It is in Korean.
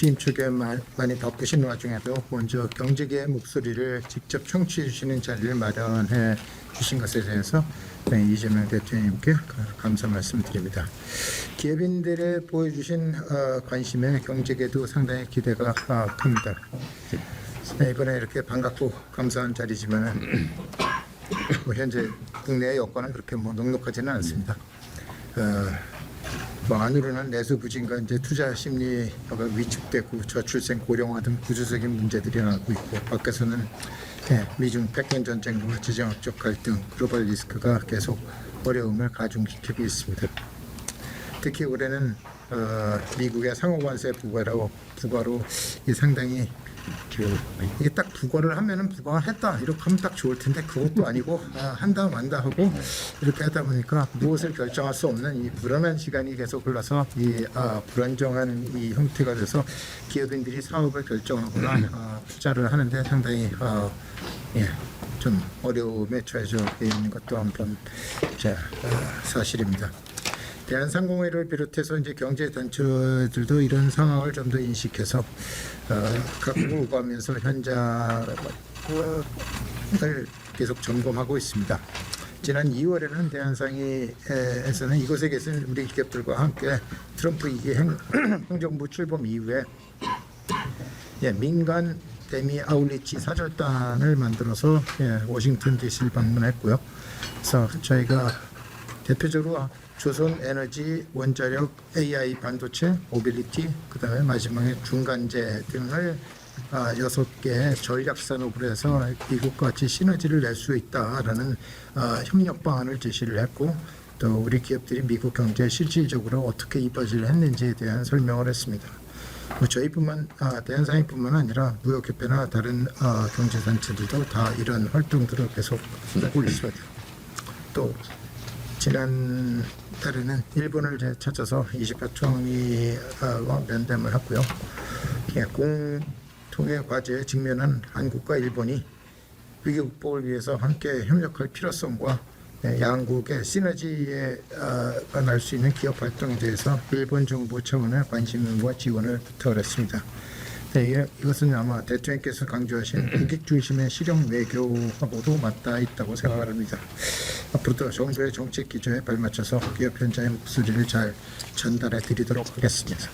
취임 마- 많이 바쁘신 와중에도 먼저 경제계의 목소리를 직접 청취해 주시는 자리를 마련해 주신 것에 대해서 네, 이재명 대통령님께 감사 말씀드립니다. 기업인들의 보여주신 어, 관심에 경제계도 상당히 기대가 어, 큽니다. 네, 이번에 이렇게 반갑고 감사한 자리지만 뭐 현재 국내 여건은 그렇게 뭐 넉넉하지는 않습니다. 어, 뭐 안으로는 내수 부진과 이제 투자 심리가 위축되고 저출생 고령화 등 구조적인 문제들이 나고 있고 밖에서는 예, 미중 패권 전쟁과 지정학적 갈등, 글로벌 리스크가 계속 어려움을 가중시키고 있습니다. 특히 올해는 어, 미국의 상호관세 부과로 부과로 이 상당히 그 이게 딱 부과를 하면은 부과가 했다 이렇게 하면 딱 좋을 텐데 그것도 아니고 아, 한다 만다 하고 이렇게 하다 보니까 무엇을 결정할 수 없는 이 불안한 시간이 계속 흘러서 이 아, 불안정한 이 형태가 돼서 기업인들이 사업을 결정하거나 아, 투자를 하는데 상당히 아, 예, 좀 어려움에 처해져 있는 것도 한번 자, 아, 사실입니다. 대한상공회를 비롯해서 이제 경제 단체들도 이런 상황을 좀 더 인식해서 어, 각국을 오가면서 현장을 계속 점검하고 있습니다. 지난 2월에는 대한상의에서는 이곳에 계신 우리 기업들과 함께 트럼프 이기 행, 행정부 출범 이후에 예, 민간 대미 아울리치 사절단을 만들어서 예, 워싱턴 DC를 방문했고요. 그래서 저희가 대표적으로 조선 에너지, 원자력, AI 반도체, 모빌리티, 그 다음에 마지막에 중간재 등을 아, 여섯 개 전략 산업으로 해서 미국과 같이 시너지를 낼 수 있다라는 아, 협력 방안을 제시를 했고 또 우리 기업들이 미국 경제에 실질적으로 어떻게 입어질 했는지에 대한 설명을 했습니다. 뭐 저희뿐만 아, 대한상인뿐만 아니라 무역협회나 다른 아, 경제단체들도 다 이런 활동들을 계속 하고 있습니다. 또 지난 달에는 일본을 찾아서 28총리와 면담을 했고요. 예, 공통의 과제에 직면한 한국과 일본이 위기 극복을 위해서 함께 협력할 필요성과 예, 양국의 시너지가 날 수 있는 기업 활동에 대해서 일본 정부 차원의 관심과 지원을 부탁했습니다. 네, 이- 이것은 아마 대통령께서 강조하신 국익 중심의 실용 외교하고도 맞닿아 있다고 생각합니다. 앞으로도 정부의 정책 기조에 발맞춰서 기업 현장의 목소리를 잘 전달해 드리도록 하겠습니다.